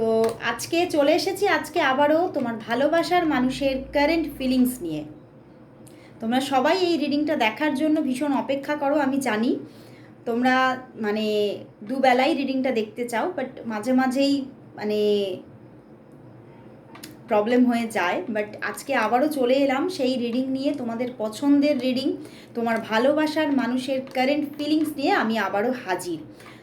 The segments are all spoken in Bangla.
তো আজকে চলে এসেছি, আজকে আবারও তোমার ভালোবাসার মানুষের কারেন্ট ফিলিংস নিয়ে। তোমরা সবাই এই রিডিংটা দেখার জন্য ভীষণ অপেক্ষা করো, আমি জানি। তোমরা মানে দুবেলাই রিডিংটা দেখতে চাও বাট মাঝে মাঝেই মানে প্রবলেম হয়ে যায়। বাট আজকে আবারও চলে এলাম সেই রিডিং নিয়ে, তোমাদের পছন্দের রিডিং তোমার ভালোবাসার মানুষের কারেন্ট ফিলিংস নিয়ে আমি আবারও হাজির।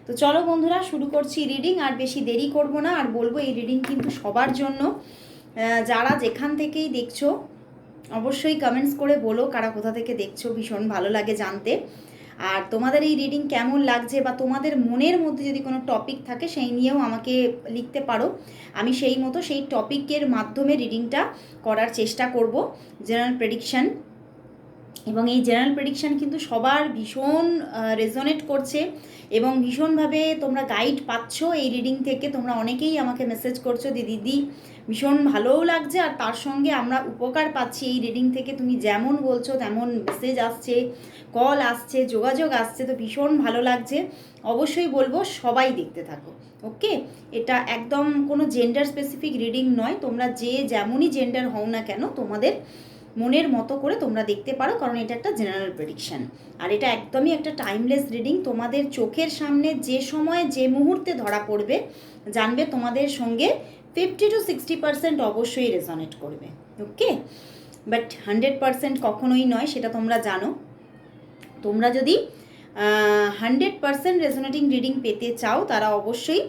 তো চলো বন্ধুরা, শুরু করছি রিডিং আর বেশি দেরি করব না, আর বলব এই রিডিং কিন্তু সবার জন্য। যারা যেখান থেকেই দেখছ, অবশ্যই কমেন্টস করে বলো কারা কোথা থেকে দেখছ, ভীষণ ভালো লাগে জানতে। আর তোমাদের এই রিডিং কেমন লাগছে বা তোমাদের মনের মধ্যে যদি কোনো টপিক থাকে, সেই নিয়েও আমাকে লিখতে পারো। আমি সেই মতো সেই টপিকের মাধ্যমে রিডিংটা করার চেষ্টা করব জেনারেল প্রেডিকশন এবং এই জেনারেল প্রেডিকশন কিন্তু সবার ভীষণ রেজনেট করছে এবং ভীষণভাবে তোমরা গাইড পাচ্ছ এই রিডিং থেকে। তোমরা অনেকেই আমাকে মেসেজ করছ দি দিদি, ভীষণ ভালোও লাগছে আর তার সঙ্গে আমরা উপকার পাচ্ছি এই রিডিং থেকে। তুমি যেমন বলছো, তেমন মেসেজ আসছে কল আসছে, যোগাযোগ আসছে, তো ভীষণ ভালো লাগছে। অবশ্যই বলব, সবাই দেখতে থাকো ওকে এটা একদম কোনো জেন্ডার স্পেসিফিক রিডিং নয়। তোমরা যে যেমনই জেন্ডার হও না কেন, তোমাদের মনের মতো করে তোমরা দেখতে পারো, কারণ এটা একটা জেনারেল প্রেডিকশন আর এটা একদমই একটা টাইমলেস রিডিং তোমাদের চোখের সামনে যে সময়, যে মুহূর্তে ধরা পড়বে, জানবে তোমাদের সঙ্গে ফিফটি টু সিক্সটি পার্সেন্ট অবশ্যই রেজনেট করবে। ওকে বাট হান্ড্রেড পার্সেন্ট কখনোই নয়, সেটা তোমরা জানো। তোমরা যদি হান্ড্রেড পার্সেন্ট রেজনেটিং রিডিং পেতে চাও, তারা অবশ্যই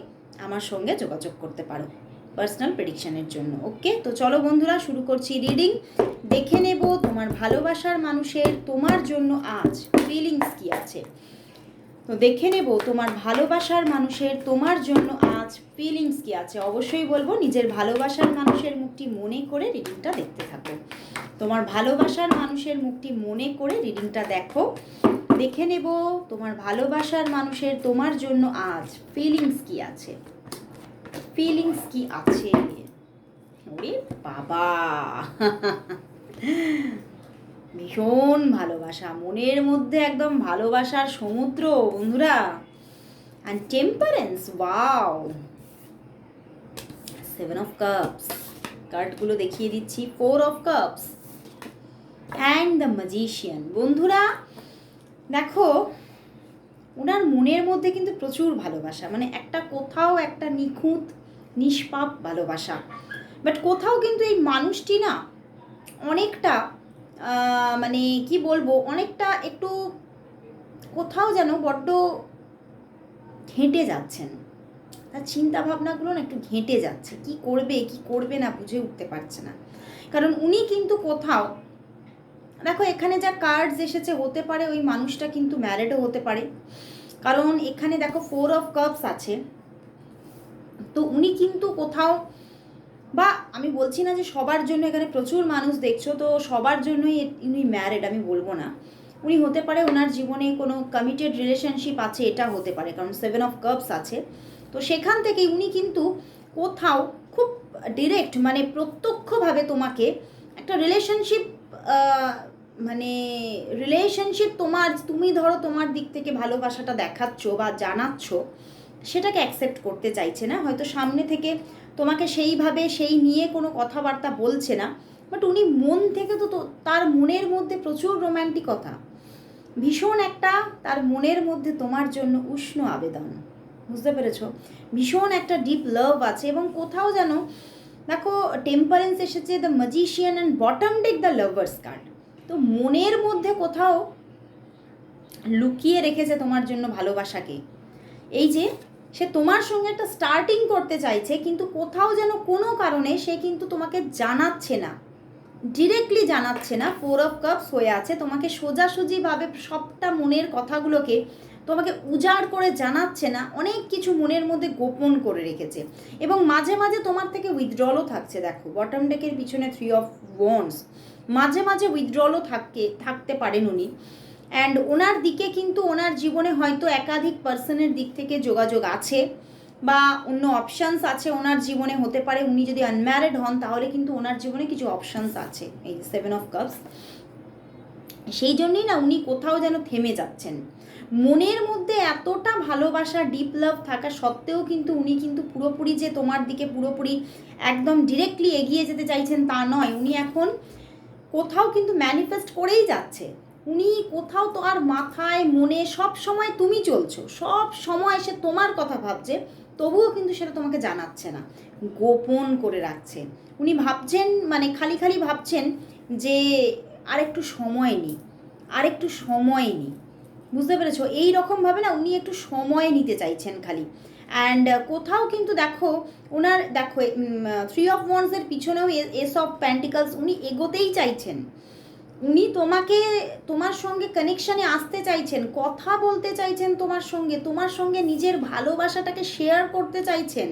আমার সঙ্গে যোগাযোগ করতে পারো। পার্সোনাল প্রেডিকশানের জন্য ওকে তো চলো বন্ধুরা, শুরু করছি রিডিং দেখে নেব তোমার ভালোবাসার মানুষের তোমার জন্য আজ ফিলিংস কি আছে। তো দেখে নেব তোমার ভালোবাসার মানুষের তোমার জন্য আজ ফিলিংস কি আছে। অবশ্যই বলব, নিজের ভালোবাসার মানুষের মুখটি মনে করে রিডিংটা দেখতে থাকো। তোমার ভালোবাসার মানুষের মুখটি মনে করে রিডিংটা দেখো। দেখে নেব তোমার ভালোবাসার মানুষের তোমার জন্য আজ ফিলিংস কি আছে। ফিলিংস কি আছে ওরে বাবা! ভীষণ ভালোবাসা, মনের মধ্যে একদম ভালোবাসার সমুদ্র, বন্ধুরা। And temperance wow seven of cups কার্ডগুলো দেখিয়ে দিচ্ছি four of cups and the magician বন্ধুরা, দেখো ওনার মনের মধ্যে কিন্তু প্রচুর ভালোবাসা। মানে একটা কোথাও একটা নিখুঁত, নিষ্পাপ ভালোবাসা। বাট কোথাও কিন্তু এই মানুষটি না অনেকটা মানে কি বলব, অনেকটা একটু কোথাও যেন বড্ড ঘেঁটে যাচ্ছেন। তার চিন্তা ভাবনাগুলো না একটু ঘেঁটে যাচ্ছে। কি করবে কি করবে না বুঝে উঠতে পারছে না। কারণ উনি কিন্তু কোথাও দেখো, এখানে যা কার্ডস এসেছে, হতে পারে ওই মানুষটা কিন্তু ম্যারেডও হতে পারে। কারণ এখানে দেখো ফোর অফ কাপস আছে। তো উনি কিন্তু কোথাও বা আমি বলছি না যে সবার জন্য এখানে প্রচুর মানুষ দেখছ, তো সবার জন্যই উনি ম্যারেড আমি বলব না। উনি হতে পারে ওনার জীবনে কোনো কমিটেড রিলেশনশিপ আছে, এটা হতে পারে, কারণ সেভেন অফ কাপস আছে। তো সেখান থেকে উনি কিন্তু কোথাও খুব ডিরেক্ট মানে প্রত্যক্ষভাবে তোমাকে একটা রিলেশনশিপ মানে রিলেশনশিপ তোমার, তুমি ধরো তোমার দিক থেকে ভালোবাসাটা দেখাচ্ছ বা জানাচ্ছ, সেটাকে অ্যাকসেপ্ট করতে চাইছে না। হয়তো সামনে থেকে তোমাকে সেইভাবে, সেই নিয়ে কোনো কথাবার্তা বলছে না। বাট উনি মন থেকে তো তার মনের মধ্যে প্রচুর রোম্যান্টিকতা ভীষণ একটা তার মনের মধ্যে তোমার জন্য উষ্ণ আবেদন। বুঝতে পেরেছ? ভীষণ একটা ডিপ লাভ আছে এবং কোথাও যেন, দেখো টেম্পারেন্স এসেছে the magician and bottom deck the lovers card তো মনের মধ্যে কোথাও লুকিয়ে রেখেছে তোমার জন্য ভালোবাসাকে। এই যে, সে তোমার সঙ্গে একটা স্টার্টিং করতে চাইছে, কিন্তু কোথাও যেন কোনো কারণে সে কিন্তু তোমাকে জানাচ্ছে না। ডিরেক্টলি জানাচ্ছে না ফোর অফ কাপস হয়ে আছে, তোমাকে সোজাসুজিভাবে সবটা মনের কথাগুলোকে তোমাকে উজাড় করে জানাচ্ছে না, অনেক কিছু মনের মধ্যে গোপন করে রেখেছে। এবং মাঝে মাঝে তোমার থেকে উইথড্রলও থাকছে, দেখো বটম ডেকের পিছনে থ্রি অফ ওয়ান্স মাঝে মাঝে উইথড্রলও থাকে থাকতে পারেন উনি। অ্যান্ড ওনার দিকে কিন্তু ওনার জীবনে হয়তো একাধিক পার্সনের দিক থেকে যোগাযোগ আছে, বা অন্য অপশানস আছে ওনার জীবনে হতে পারে। উনি যদি আনম্যারিড হন, তাহলে কিন্তু ওনার জীবনে কিছু অপশানস আছে, এই সেভেন অফ কাপস সেই জন্যই না উনি কোথাও যেন থেমে যাচ্ছেন। মনের মধ্যে এতটা ভালোবাসা ডিপ লাভ থাকা সত্ত্বেও কিন্তু উনি কিন্তু পুরোপুরি যে তোমার দিকে পুরোপুরি একদম ডিরেক্টলি এগিয়ে যেতে চাইছেন তা নয়। উনি এখন কোথাও কিন্তু ম্যানিফেস্ট করেই যাচ্ছে। উনি কোথাও তো আর মাথায়, মনে সব সময় তুমি চলছো। সব সময় সে তোমার কথা ভাবছে, তবুও কিন্তু সেটা তোমাকে জানাচ্ছে না। গোপন করে রাখছে। উনি ভাবছেন মানে খালি খালি ভাবছেন যে আর একটু সময় নিই আর একটু সময় নিই। বুঝতে পেরেছ? এই রকমভাবে না উনি একটু সময় নিতে চাইছেন খালি। অ্যান্ড কোথাও কিন্তু দেখো, ওনার দেখো থ্রি অফ ওয়ান্সের পিছনেও এস অফ প্যান্টিকালস উনি এগোতেই চাইছেন। উনি তোমাকে, তোমার সঙ্গে কানেকশানে আসতে চাইছেন, কথা বলতে চাইছেন তোমার সঙ্গে তোমার সঙ্গে নিজের ভালোবাসাটাকে শেয়ার করতে চাইছেন।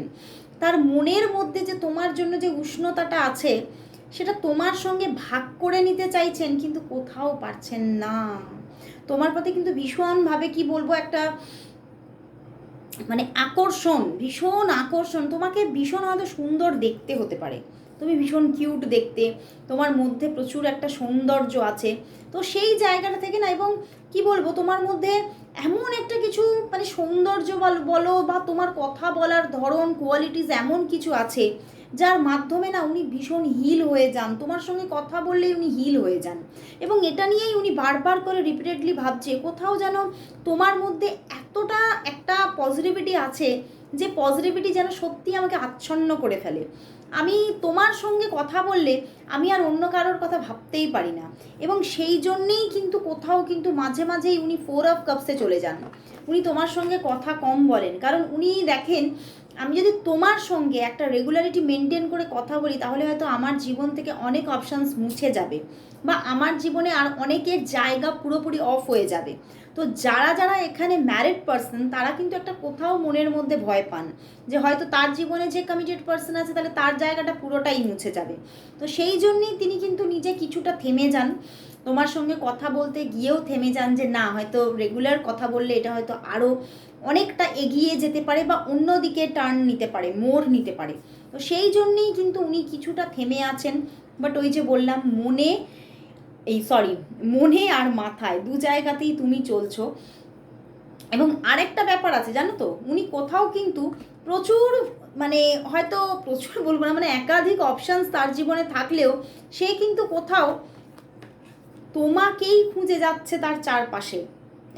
তার মনের মধ্যে যে তোমার জন্য যে উষ্ণতাটা আছে সেটা তোমার সঙ্গে ভাগ করে নিতে চাইছেন, কিন্তু কোথাও পারছেন না। তোমার প্রতি কিন্তু ভীষণভাবে কি বলব একটা মানে আকর্ষণ, ভীষণ আকর্ষণ। তোমাকে ভীষণ হয়তো সুন্দর দেখতে হতে পারে। তুমি ভীষণ কিউট দেখতে। তোমার মধ্যে প্রচুর একটা সৌন্দর্য আছে। তো সেই জায়গাটা থেকে না, এবং কি বলব, তোমার মধ্যে এমন একটা কিছু মানে সৌন্দর্য বল- বা তোমার কথা বলার ধরন কোয়ালিটিস এমন কিছু আছে যার মাধ্যমে না উনি ভীষণ হিল হয়ে যান। তোমার সঙ্গে কথা বললেই উনি হিল হয়ে যান। এবং এটা নিয়েই উনি বারবার করে রিপিটেডলি ভাবছে, কোথাও যেন তোমার মধ্যে এতটা একটা পজিটিভিটি আছে যে পজিটিভিটি যেন সত্যি আমাকে আচ্ছন্ন করে ফেলে। আমি তোমার সঙ্গে কথা বললে আমি আর অন্য কারোর কথা ভাবতেই পারি না। এবং সেই জন্যেই কিন্তু কোথাও কিন্তু মাঝে মাঝেই উনি ফোর অফ কাপসে চলে যান। উনি তোমার সঙ্গে কথা কম বলেন। কারণ উনি দেখেন আমি যদি তোমার সঙ্গে একটা রেগুলারিটি মেনটেন করে কথা বলি, তাহলে হয়তো আমার জীবন থেকে অনেক অপশানস মুছে যাবে বা আমার জীবনে আর অনেকের জায়গা পুরোপুরি অফ হয়ে যাবে। তো যারা যারা এখানে ম্যারিড পার্সন তারা কিন্তু একটা কোথাও মনের মধ্যে ভয় পান যে হয়তো তার জীবনে যে কমিটেড পার্সন আছে, তাহলে তার জায়গাটা পুরোটাই মুছে যাবে। তো সেই জন্যেই তিনি কিন্তু নিজে কিছুটা থেমে যান। তোমার সঙ্গে কথা বলতে গিয়েও থেমে যান যে না, হয়তো রেগুলার কথা বললে এটা হয়তো আরও অনেকটা এগিয়ে যেতে পারে বা অন্য দিকে টার্ন নিতে পারে, মোড় নিতে পারে। তো সেই জন্যেই কিন্তু উনি কিছুটা থেমে আছেন। বাট ওই যে বললাম, মনে এই সরি মনে আর মাথায় দু জায়গাতেই তুমি চলছো। এবং আরেকটা ব্যাপার আছে, জানো তো, উনি কোথাও কিন্তু প্রচুর মানে হয়তো প্রচুর বলব না মানে একাধিক অপশানস তার জীবনে থাকলেও সে কিন্তু কোথাও তোমাকেই খুঁজে যাচ্ছে তার চারপাশে।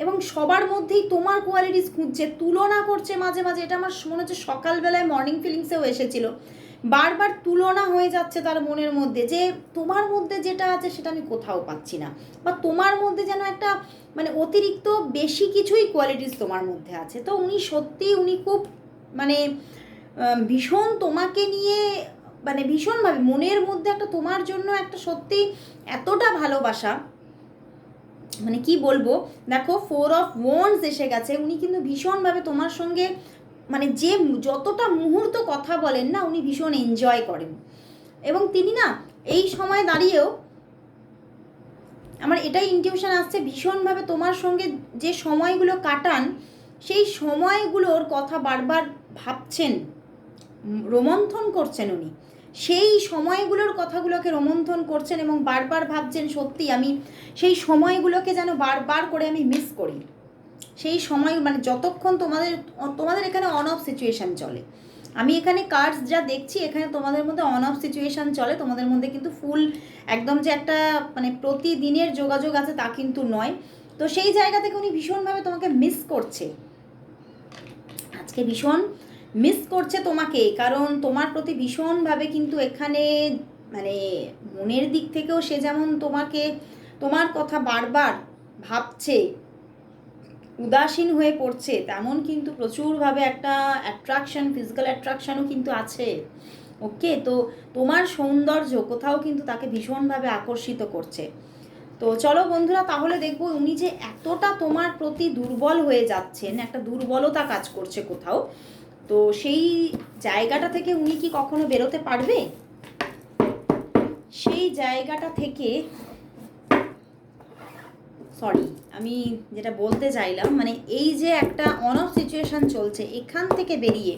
এবং সবার মধ্যেই তোমার কোয়ালিটিস খুঁজছে, তুলনা করছে মাঝে মাঝে। এটা আমার মনে হচ্ছে সকালবেলায় মর্নিং ফিলিংসেও এসেছিল। বারবার তুলনা হয়ে যাচ্ছে তার মনের মধ্যে যে তোমার মধ্যে যেটা আছে সেটা আমি কোথাও পাচ্ছি না। বা তোমার মধ্যে যেন একটা মানে অতিরিক্ত বেশি কিছুই কোয়ালিটিস তোমার মধ্যে আছে। তো উনি সত্যি উনি খুব মানে ভীষণ তোমাকে নিয়ে মানে ভীষণভাবে মনের মধ্যে একটা তোমার জন্য একটা সত্যি এতটা ভালোবাসা মানে কি বলব? দেখো ফোর অফ ওয়ান্স এসে গেছে, উনি কিন্তু ভীষণভাবে তোমার সঙ্গে মানে যে যতটা মুহূর্ত কথা বলেন না, উনি ভীষণ এনজয় করেন। এবং তিনি না, এই সময় দাঁড়িয়েও আমার এটাই ইনটিউশন আসছে, ভীষণভাবে তোমার সঙ্গে যে সময়গুলো কাটান, সেই সময়গুলোর কথা বারবার ভাবছেন রোমন্থন করছেন উনি। সেই সময়গুলোর কথাগুলোকে রোমন্থন করছেন এবং বারবার ভাবছেন, সত্যি আমি সেই সময়গুলোকে যেন বারবার করে আমি মিস করি। সেই সময় মানে যতক্ষণ তোমাদের তোমাদের এখানে অন অফ সিচুয়েশান চলে। আমি এখানে কার্ডস যা দেখছি, এখানে তোমাদের মধ্যে অন অফ সিচুয়েশান চলে। তোমাদের মধ্যে কিন্তু ফুল একদম যে একটা মানে প্রতিদিনের যোগাযোগ আছে তা কিন্তু নয়। তো সেই জায়গা থেকে উনি ভীষণভাবে তোমাকে মিস করছে। আজকে ভীষণ মিস করছে তোমাকে, কারণ তোমার প্রতি ভীষণভাবে কিন্তু এখানে মানে মনের দিক থেকেও সে যেমন তোমাকে, তোমার কথা বারবার ভাবছে, উদাসীন হয়ে পড়ছে, তেমন কিন্তু প্রচুরভাবে একটা অ্যাট্রাকশন ফিজিক্যাল অ্যাট্রাকশনও কিন্তু আছে। ওকে তো তোমার সৌন্দর্য কোথাও কিন্তু তাকে ভীষণভাবে আকর্ষিত করছে। তো চলো বন্ধুরা, তাহলে দেখব উনি যে এতটা তোমার প্রতি দুর্বল হয়ে যাচ্ছেন, একটা দুর্বলতা কাজ করছে কোথাও তো সেই জায়গাটা থেকে উনি কি কখনো বেরোতে পারবে? সেই জায়গাটা থেকে সরি, আমি যেটা বলতে চাইলাম মানে এই যে একটা অন অফ সিচুয়েশন চলছে, এখান থেকে বেরিয়ে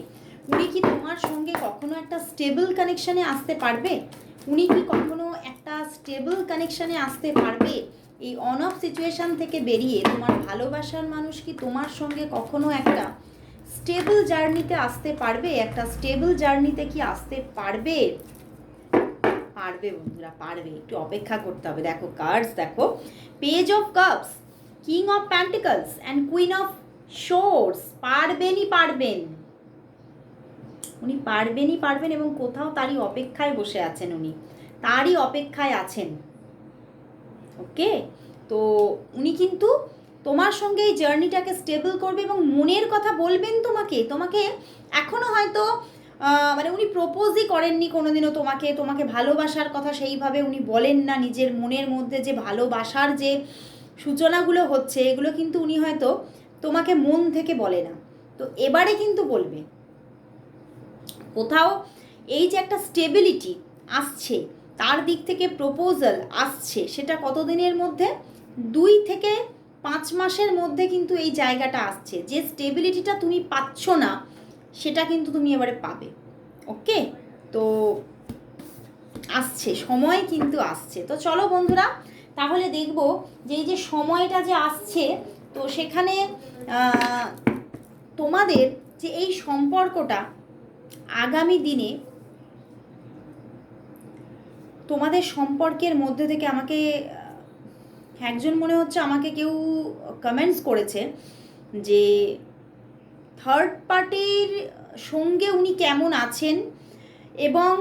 উনি কি তোমার সঙ্গে কখনো একটা স্টেবল কানেকশানে আসতে পারবে? উনি কি কখনো একটা স্টেবল কানেকশানে আসতে পারবে? এই অন অফ সিচুয়েশান থেকে বেরিয়ে তোমার ভালোবাসার মানুষ কি তোমার সঙ্গে কখনো একটা স্টেবল জার্নিতে আসতে পারবে? একটা স্টেবল জার্নিতে কি আসতে পারবে? পারবে বন্ধুরা, পারবে। একটু অপেক্ষা করতে হবে। দেখো কার্ডস দেখো। Page of cups king of pentacles and queen of swords পারবেনই পারবেন। উনি পারবেনই পারবেন এবং কোথাও তারই অপেক্ষায় বসে আছেন উনি। তারই অপেক্ষায় আছেন। ওকে তো উনি কিন্তু তোমার সঙ্গে এই জার্নিটাকে স্টেবল করবে এবং মনের কথা বলবেন তোমাকে? তোমাকে এখনও হয়তো মানে উনি প্রপোজই করেননি কোনোদিনও তোমাকে তোমাকে ভালোবাসার কথা সেইভাবে উনি বলেন না, নিজের মনের মধ্যে যে ভালোবাসার যে সূচনাগুলো হচ্ছে, এগুলো কিন্তু উনি হয়তো তোমাকে মন থেকে বলে না। তো এবারে কিন্তু বলবে, কোথাও এই যে একটা স্টেবিলিটি আসছে, তার দিক থেকে প্রপোজাল আসছে, সেটা কতদিনের মধ্যে? দুই থেকে পাঁচ মাসের মধ্যে কিন্তু এই জায়গাটা আসছে। যে স্টেবিলিটিটা তুমি পাচ্ছ না, সেটা কিন্তু তুমি এবারে পাবে। ওকে? তো আসছে, সময় কিন্তু আসছে। তো চলো বন্ধুরা, তাহলে দেখব যে এই যে সময়টা যে আসছে, তো সেখানে তোমাদের যে এই সম্পর্কটা আগামী দিনে তোমাদের সম্পর্কের মধ্যে থেকে আমাকে একজন মনে হচ্ছে আমাকে কেউ কমেন্টস করেছে যে থার্ড পার্টির সঙ্গে উনি কেমন আছেন এবং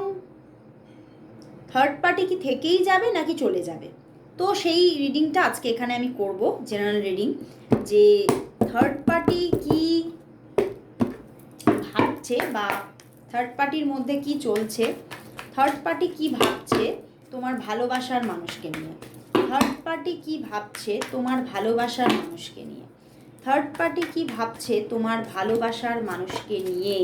থার্ড পার্টি কি থেকেই যাবে নাকি চলে যাবে? তো সেই রিডিংটা আজকে এখানে আমি করব জেনারেল রিডিং যে থার্ড পার্টি কি ভাবছে বা থার্ড পার্টির মধ্যে কি চলছে থার্ড পার্টি কি ভাবছে তোমার ভালোবাসার মানুষকে নিয়ে। থার্ড পার্টি কি ভাবছে তোমার ভালোবাসার মানুষকে নিয়ে? থার্ড পার্টি কি ভাবছে তোমার ভালোবাসার মানুষকে নিয়ে?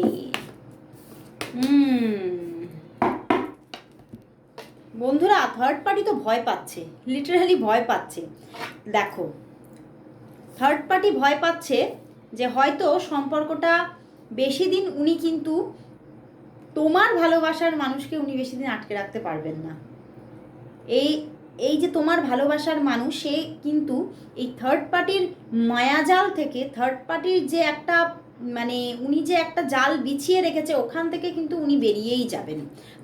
বন্ধুরা থার্ড পার্টি তো ভয় পাচ্ছে লিটারালি ভয় পাচ্ছে। দেখো থার্ড পার্টি ভয় পাচ্ছে যে হয়তো সম্পর্কটা বেশি দিন উনি কিন্তু তোমার ভালোবাসার মানুষকে উনি বেশি দিন আটকে রাখতে পারবেন না। এই এই যে তোমার ভালোবাসার মানুষ, সে কিন্তু এই থার্ড পার্টির মায়াজাল থেকে থার্ড পার্টির যে একটা মানে উনি যে একটা জাল বিছিয়ে রেখেছে, ওখান থেকে কিন্তু উনি বেরিয়েই যাবেন।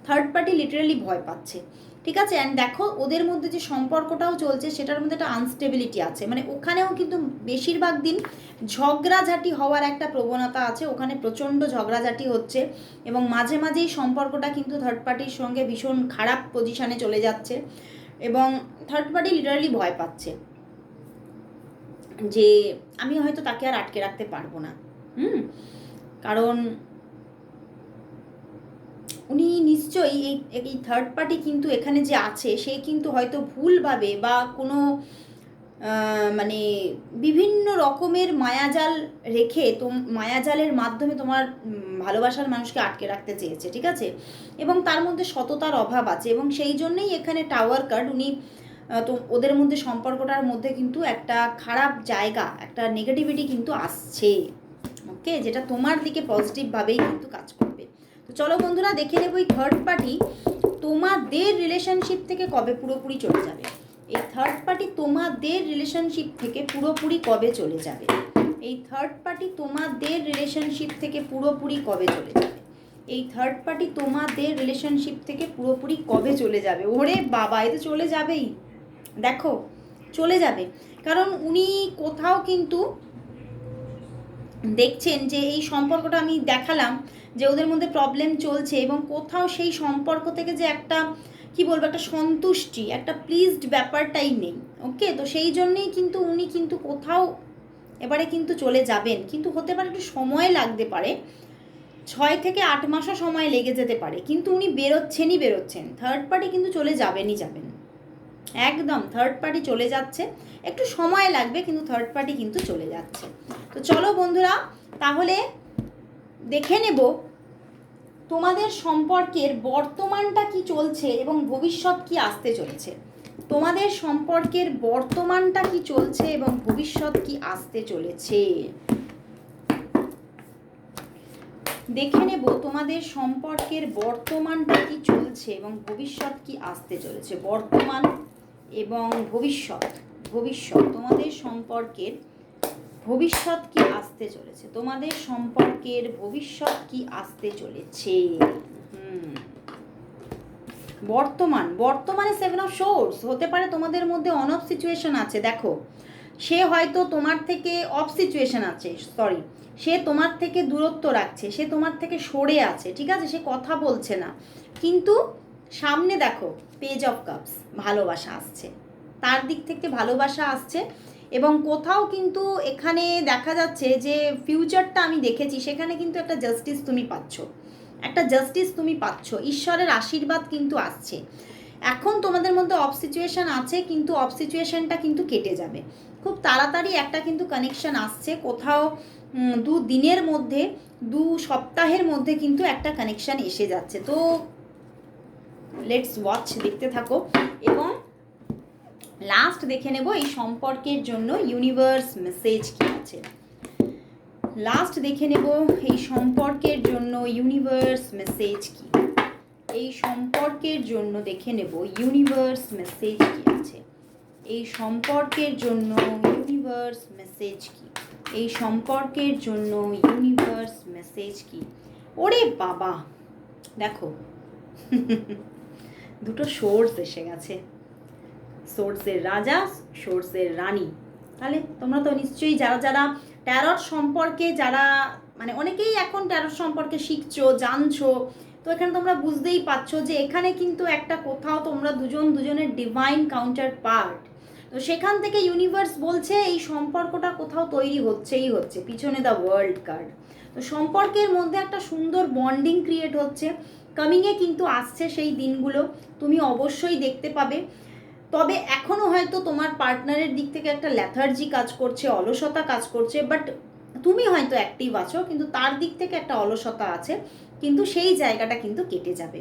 থার্ড পার্টি লিটারালি ভয় পাচ্ছে। ঠিক আছে? অ্যান্ড দেখো, ওদের মধ্যে যে সম্পর্কটাও চলছে, সেটার মধ্যে একটা আনস্টেবিলিটি আছে। মানে ওখানেও কিন্তু বেশিরভাগ দিন ঝগড়াঝাটি হওয়ার একটা প্রবণতা আছে। ওখানে প্রচণ্ড ঝগড়াঝাটি হচ্ছে এবং মাঝে মাঝেই সম্পর্কটা কিন্তু থার্ড পার্টির সঙ্গে ভীষণ খারাপ পজিশনে চলে যাচ্ছে। এবং থার্ড পার্টি লিটারালি ভয় পাচ্ছে যে আমি হয়তো তাকে আর আটকে রাখতে পারব না। হুম? কারণ উনি নিশ্চয়ই এই এই থার্ড পার্টি কিন্তু এখানে যে আছে, সে কিন্তু হয়তো ভুলভাবে বা কোনো মানে বিভিন্ন রকমের মায়াজাল রেখে তোম, মায়াজালের মাধ্যমে তোমার ভালোবাসার মানুষকে আটকে রাখতে চেয়েছে, ঠিক আছে? এবং তার মধ্যে সততার অভাব আছে এবং সেই জন্যেই এখানে টাওয়ার কার্ড উনি তো ওদের মধ্যে সম্পর্কটার মধ্যে কিন্তু একটা খারাপ জায়গা, একটা নেগেটিভিটি কিন্তু আসছে ওকে যেটা তোমার দিকে পজিটিভভাবেই কিন্তু কাজ করবে। তো চলো বন্ধুরা, দেখে নেব এই থার্ড পার্টি তোমাদের রিলেশনশিপ থেকে কবে পুরোপুরি চলে যাবে। এই থার্ড পার্টি তোমাদের রিলেশনশিপ থেকে পুরোপুরি কবে চলে যাবে? এই থার্ড পার্টি তোমাদের রিলেশনশিপ থেকে পুরোপুরি কবে চলে যাবে? এই থার্ড পার্টি তোমাদের রিলেশনশিপ থেকে পুরোপুরি কবে চলে যাবে? ওরে বাবা, এ তো চলে যাবেই। দেখো, চলে যাবে। কারণ উনি কোথাও কিন্তু দেখছেন যে এই সম্পর্কটা আমি দেখালাম, যে ওদের মধ্যে প্রবলেম চলছে এবং কোথাও সেই সম্পর্ক থেকে যে একটা কি বলব, একটা সন্তুষ্টি, একটা প্লিজড ব্যাপারটাই নেই ওকে তো সেই জন্যেই কিন্তু উনি কিন্তু কোথাও এবারে কিন্তু চলে যাবেন। কিন্তু হতে পারে একটু সময় লাগতে পারে, ছয় থেকে আট মাসও সময় লেগে যেতে পারে, কিন্তু উনি বেরোচ্ছেনই বেরোচ্ছেন। থার্ড পার্টি কিন্তু চলে যাবেনই যাবেন। একদম থার্ড পার্টি চলে যাচ্ছে, একটু সময় লাগবে, কিন্তু থার্ড পার্টি কিন্তু চলে যাচ্ছে। তো চলো বন্ধুরা, তাহলে দেখে নেব তোমাদের সম্পর্কের বর্তমানটা কি চলছে এবং ভবিষ্যৎ কি আসতে চলেছে? তোমাদের সম্পর্কের বর্তমানটা কি চলছে এবং ভবিষ্যৎ কি আসতে চলেছে? দেখে নেব তোমাদের সম্পর্কের বর্তমানটা কি চলছে এবং ভবিষ্যৎ কি আসতে চলেছে। বর্তমান এবং ভবিষ্যৎ ভবিষ্যৎ, তোমাদের সম্পর্কের ভবিষ্যৎ কি আসতে চলেছে? তোমাদের সম্পর্কের ভবিষ্যৎ কি আসতে চলেছে? হুম। বর্তমান, বর্তমানে সেভেন অফ শোর্স হতে পারে তোমাদের মধ্যে অন অফ সিচুয়েশন আছে, দেখো। সে হয়তো তোমার থেকে অফ সিচুয়েশন আছে সরি সে তোমার থেকে দূরত্ব রাখছে, সে তোমার থেকে সরে আছে, ঠিক আছে? সে কথা বলছে না। কিন্তু সামনে দেখো পেজ অফ কাপস ভালোবাসা আসছে। তার দিক থেকে ভালোবাসা আসছে। এবং কোথাও কিন্তু এখানে দেখা যাচ্ছে যে ফিউচারটা আমি দেখেছি, সেখানে কিন্তু একটা জাস্টিস তুমি পাচ্ছ। একটা জাস্টিস তুমি পাচ্ছ। ঈশ্বরের আশীর্বাদ কিন্তু আসছে। এখন তোমাদের মধ্যে অফ সিচুয়েশন আছে, কিন্তু অফ সিচুয়েশনটা কিন্তু কেটে যাবে। খুব তাড়াতাড়ি একটা কিন্তু কানেকশান আসছে। কোথাও দু দিনের মধ্যে, দু সপ্তাহের মধ্যে কিন্তু একটা কানেকশন এসে যাচ্ছে। তো লেটস ওয়াচ দেখতে থাকো। এবং লাস্ট দেখে নেব এই সম্পর্কের জন্য ইউনিভার্স মেসেজ কি আছে। লাস্ট দেখে নেব এই সম্পর্কের জন্য ইউনিভার্স মেসেজ কি। এই সম্পর্কের জন্য দেখে নেব ইউনিভার্স মেসেজ কি আছে। এই সম্পর্কের জন্য ইউনিভার্স মেসেজ কি। এই সম্পর্কের জন্য ইউনিভার্স মেসেজ কি। ওরে বাবা, দেখো। দুটো সোর্স এসে গেছে। সোর্সের রাজা, সোর্সের রানী। তাহলে তোমরা তো নিশ্চয়ই যারা যারা ট্যারট সম্পর্কে যারা মানে অনেকেই এখন ট্যারট সম্পর্কে শিখছো, জানছো, তো এখানে তোমরা বুঝতেই পারছ যে এখানে কিন্তু একটা কোথাও তোমরা দুজন দুজনের ডিভাইন কাউন্টার পার্ট তো সেখান থেকে ইউনিভার্স বলছে এই সম্পর্কটা কোথাও তৈরি হচ্ছেই হচ্ছে, পিছনে দ্য ওয়ার্ল্ড কার্ড তো সম্পর্কের মধ্যে একটা সুন্দর বন্ডিং ক্রিয়েট হচ্ছে। কামিংয়ে কিন্তু আসছে সেই দিনগুলো, তুমি অবশ্যই দেখতে পাবে। তবে এখনও হয়তো তোমার পার্টনারের দিক থেকে একটা ল্যাথার্জি কাজ করছে, অলসতা কাজ করছে বাট তুমি হয়তো অ্যাক্টিভ আছো, কিন্তু তার দিক থেকে একটা অলসতা আছে, কিন্তু সেই জায়গাটা কিন্তু কেটে যাবে।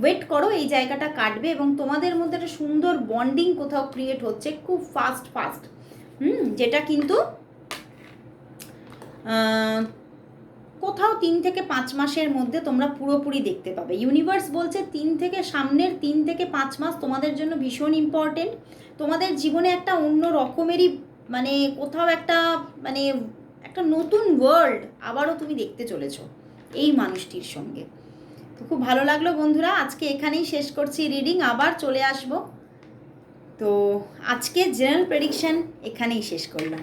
ওয়েট করো, এই জায়গাটা কাটবে এবং তোমাদের মধ্যে একটা সুন্দর বন্ডিং কোথাও ক্রিয়েট হচ্ছে খুব ফাস্ট ফাস্ট হুম, যেটা কিন্তু কোথাও তিন থেকে পাঁচ মাসের মধ্যে তোমরা পুরোপুরি দেখতে পাবে। ইউনিভার্স বলছে তিন থেকে সামনের তিন থেকে পাঁচ মাস তোমাদের জন্য ভীষণ ইম্পর্টেন্ট তোমাদের জীবনে একটা অন্য রকমেরই মানে কোথাও একটা মানে একটা নতুন ওয়ার্ল্ড আবারও তুমি দেখতে চলেছো এই মানুষটির সঙ্গে। তো খুব ভালো লাগল বন্ধুরা, আজকে এখানেই শেষ করছি রিডিং আবার চলে আসব। তো আজকে জেনারেল প্রেডিকশন এখানেই শেষ করলাম।